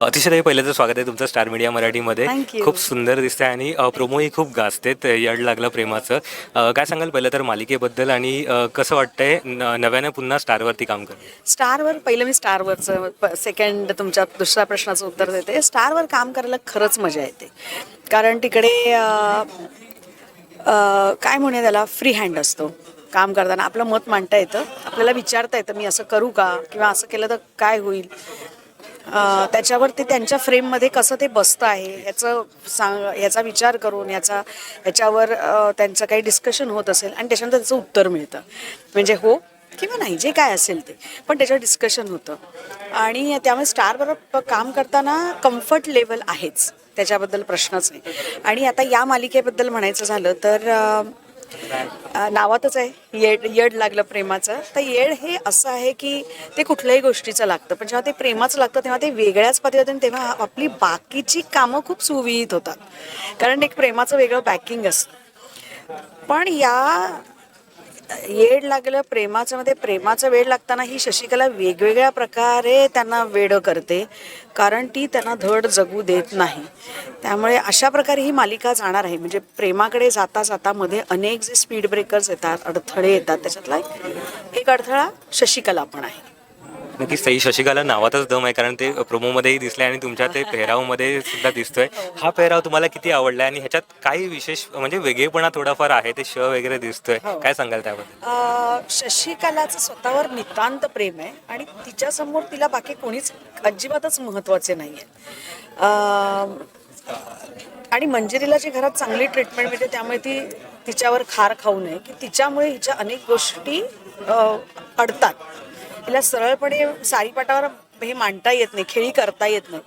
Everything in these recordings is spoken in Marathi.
अतिशय पहिलं तर स्वागत आहे तुमचं स्टार मीडिया मराठीमध्ये. Thank you. खूप सुंदर दिसतंय आणि अ, प्रोमोही खूप गाजतेत. यड लागलं प्रेमाचं. अ, काय सांगाल पहिलं तर मालिकेबद्दल आणि अ, कसं वाटतंय न- नव्याने पुन्हा स्टारवरती काम कर स्टारवर पहिलं मी स्टारवरचं सेकंड तुमच्या दुसऱ्या प्रश्नाचं उत्तर देते. स्टारवर काम करायला खरंच मजा येते. कारण तिकडे अं, अं, काय म्हणूया त्याला? फ्री हँड असतो. काम करताना आपलं मत मांडता येतं. आपल्याला विचारता येतं मी असं करू का? किंवा असं केलं तर काय होईल? त्याच्यावर ते त्यांच्या फ्रेममध्ये कसं ते बसतं आहे याचं सांग याचा विचार करून याचा याच्यावर त्यांचं काही डिस्कशन होत असेल आणि त्याच्यानंतर त्याचं उत्तर मिळतं. म्हणजे हो किंवा नाही जे काय असेल ते. पण त्याच्यावर डिस्कशन होतं. आणि त्यामुळे स्टारबरोबर प- काम करताना कम्फर्ट लेवल आहेच. त्याच्याबद्दल प्रश्नच नाही. आणि आता या मालिकेबद्दल म्हणायचं झालं तर नावातच आहे. येड येड लागलं प्रेमाचं. तर येड हे असं आहे की ते कुठल्याही गोष्टीचं लागतं. पण जेव्हा ते प्रेमाचं लागतं तेव्हा ते वेगळ्याच पातळीवर आणि तेव्हा आपली बाकीची कामं खूप सुविहित होतात. कारण एक प्रेमाचं वेगळं बॅकिंग असतं. पण या येड लागलं प्रेमाचं मध्ये प्रेमाचं वेळ लागताना ही शशिकला वेगवेगळ्या प्रकारे त्यांना वेड करते कारण ती त्यांना धड जगू देत नाही. त्यामुळे अशा प्रकारे ही मालिका जाणार आहे. म्हणजे प्रेमाकडे जाता जाता मध्ये अनेक जे स्पीड ब्रेकर्स येतात अडथळे येतात त्याच्यातला एक अडथळा शशिकला पण आहे. नक्कीच ताई शशिकाला नावातच दम आहे कारण ते प्रोमोमध्येही दिसले आणि तुमच्या ते पेहरावमध्ये सुद्धा दिसतोय. हा पेहराव तुम्हाला किती आवडला आणि ह्याच्यात काही विशेष म्हणजे वेगळेपणा थोडाफार आहे ते श वगैरे दिसतोय. काय सांगाल त्याबद्दल? अ, शशिकलाचं स्वतःवर नितांत प्रेम आहे आणि तिच्यासमोर तिला बाकी कोणीच अजिबातच महत्त्वाचे नाही आणि मंजिरीला जी घरात चांगली ट्रीटमेंट मिळते त्यामुळे ती तिच्यावर खार खाऊ नये की तिच्यामुळे हिच्या अनेक गोष्टी अ, अडतात. तिला सरळपणे सारीपाटावर हे मांडता येत नाही खेळी करता येत नाही.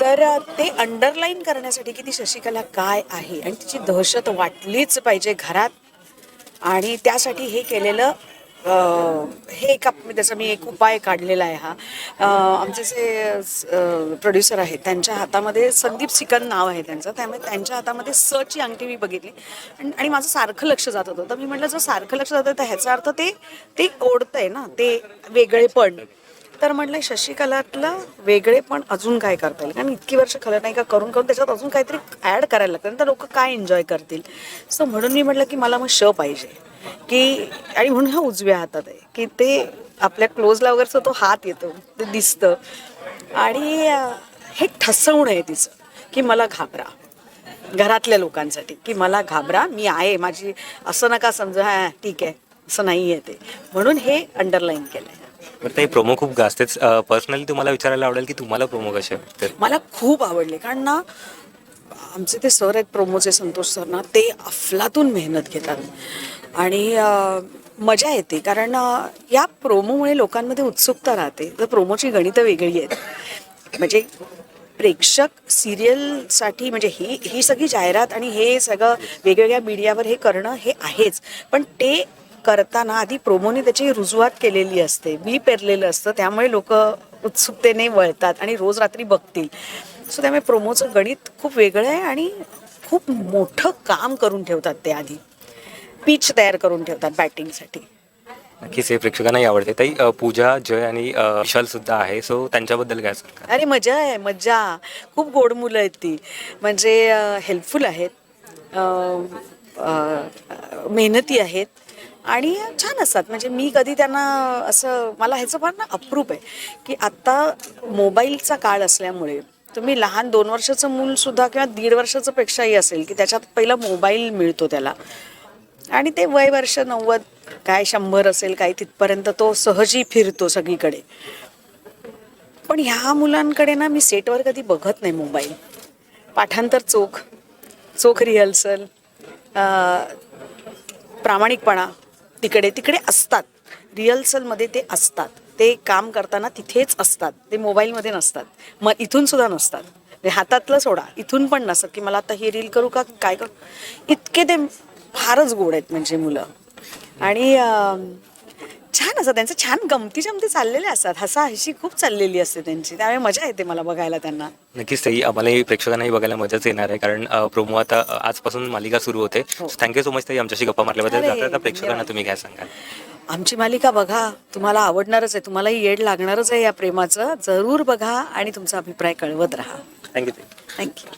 तर ते अंडरलाईन करण्यासाठी की ती शशिकला काय आहे? आणि तिची दहशत वाटलीच पाहिजे घरात. आणि त्यासाठी हे केलेलं हे एक त्याचा मी एक उपाय काढलेला आहे हा. आमचे जे प्रोड्युसर आहेत त्यांच्या हातामध्ये संदीप सिकन नाव आहे त्यांचं. त्यामुळे त्यांच्या हातामध्ये स ची अंगठी मी बघितली. आणि आणि माझं सारखं लक्ष जात होतं. तर मी म्हटलं जर सारखं लक्ष जातं तर ह्याचा अर्थ ते ते ओढतंय ना. ते वेगळेपण. तर म्हटलं शशिकलातलं वेगळे पण अजून काय करता येईल? कारण इतकी वर्ष खलनायिका करून करून त्याच्यात अजून काहीतरी ॲड करायला लागतं. तर लोक काय एन्जॉय करतील? सो म्हणून मी म्हटलं की मला मग श पाहिजे. की आणि म्हणून हा उजव्या हातात आहे. की ते आपल्या क्लोजला वगैरे तो हात येतो. ते दिसतं. आणि हे ठसवणं आहे तिचं. की मला घाबरा. घरातल्या लोकांसाठी. की मला घाबरा. मी आहे. माझी असं नका समजा. हां ठीक आहे. असं नाही आहे ते. म्हणून हे अंडरलाईन केलं आहे बरं ते प्रोमो खूप गाजतेच पर्सनली तुम्हाला विचारायला आवडेल की तुम्हाला प्रोमो कसे वाटते मला खूप आवडले कारण ना आमचे ते सर आहेत प्रोमोचे संतोष सर ना ते अफलातून मेहनत घेतात. आणि मजा येते कारण या प्रोमोमुळे लोकांमध्ये उत्सुकता राहते. तर प्रोमोची गणितं वेगळी आहेत. म्हणजे प्रेक्षक सिरियलसाठी म्हणजे ही ही सगळी जाहिरात आणि हे सगळं वेगवेगळ्या मीडियावर हे करणं हे आहेच. पण ते करताना आधी प्रोमोने त्याची रुजवात केलेली असते. बी पेरलेलं असतं त्यामुळे लोक उत्सुकतेने वळतात आणि रोज रात्री बघतील. सो त्यामुळे प्रोमोचं गणित खूप वेगळं आहे आणि खूप मोठं काम करून ठेवतात ते आधी. पिच तयार करून ठेवतात बॅटिंगसाठी नक्कीच हे प्रेक्षकांनाही आवडते. ताई पूजा जय आणि विशाल सुद्धा आहे. सो त्यांच्याबद्दल काय अरे मजा आहे मजा. खूप गोड मुलं आहेत ती. म्हणजे हेल्पफुल आहेत. मेहनती आहेत. आणि छान असतात. म्हणजे मी कधी त्यांना असं मला ह्याचं फार ना अप्रूप आहे की आत्ता मोबाईलचा काळ असल्यामुळे तुम्ही लहान दोन वर्षाचं मूलसुद्धा किंवा दीड वर्षाचं पेक्षाही असेल की त्याच्यात पहिला मोबाईल मिळतो त्याला. आणि ते वय वर्ष नव्वद काय शंभर असेल काय तिथपर्यंत तो सहजी फिरतो सगळीकडे. पण ह्या मुलांकडे ना मी सेटवर कधी बघत नाही मोबाईल. पाठांतर चोख चोख रिहर्सल प्रामाणिकपणा. तिकडे तिकडे असतात. रिहर्सलमध्ये ते असतात. ते काम करताना तिथेच असतात. ते मोबाईलमध्ये नसतात. मग इथून सुद्धा नसतात. म्हणजे हातातलं सोडा. इथून पण नसतात. की मला आता हे रील करू का? काय करू? इतके ते फारच गोड आहेत म्हणजे मुलं. आणि छान असं त्यांचं छान गमती जमती चाललेले असतात. हसा हशी खूप चाललेली असते त्यांची. त्यामुळे मजा येते मला बघायला त्यांना. नक्कीच ताई. आम्हालाही प्रेक्षकांनाही बघायला मजाच येणार आहे. कारण प्रोमो आता अ, आजपासून मालिका सुरू होते. थँक्यू सो मच ताई. आमच्याशी गप्पा मारल्याबद्दल अरे, जाता आता प्रेक्षकांना. तुम्ही काय सांगाल. आमची मालिका बघा. तुम्हाला आवडणारच आहे. तुम्हालाही येड लागणारच आहे या प्रेमाचं. जरूर बघा आणि तुमचा अभिप्राय कळवत राहा. थँक्यू ताई. थँक्यू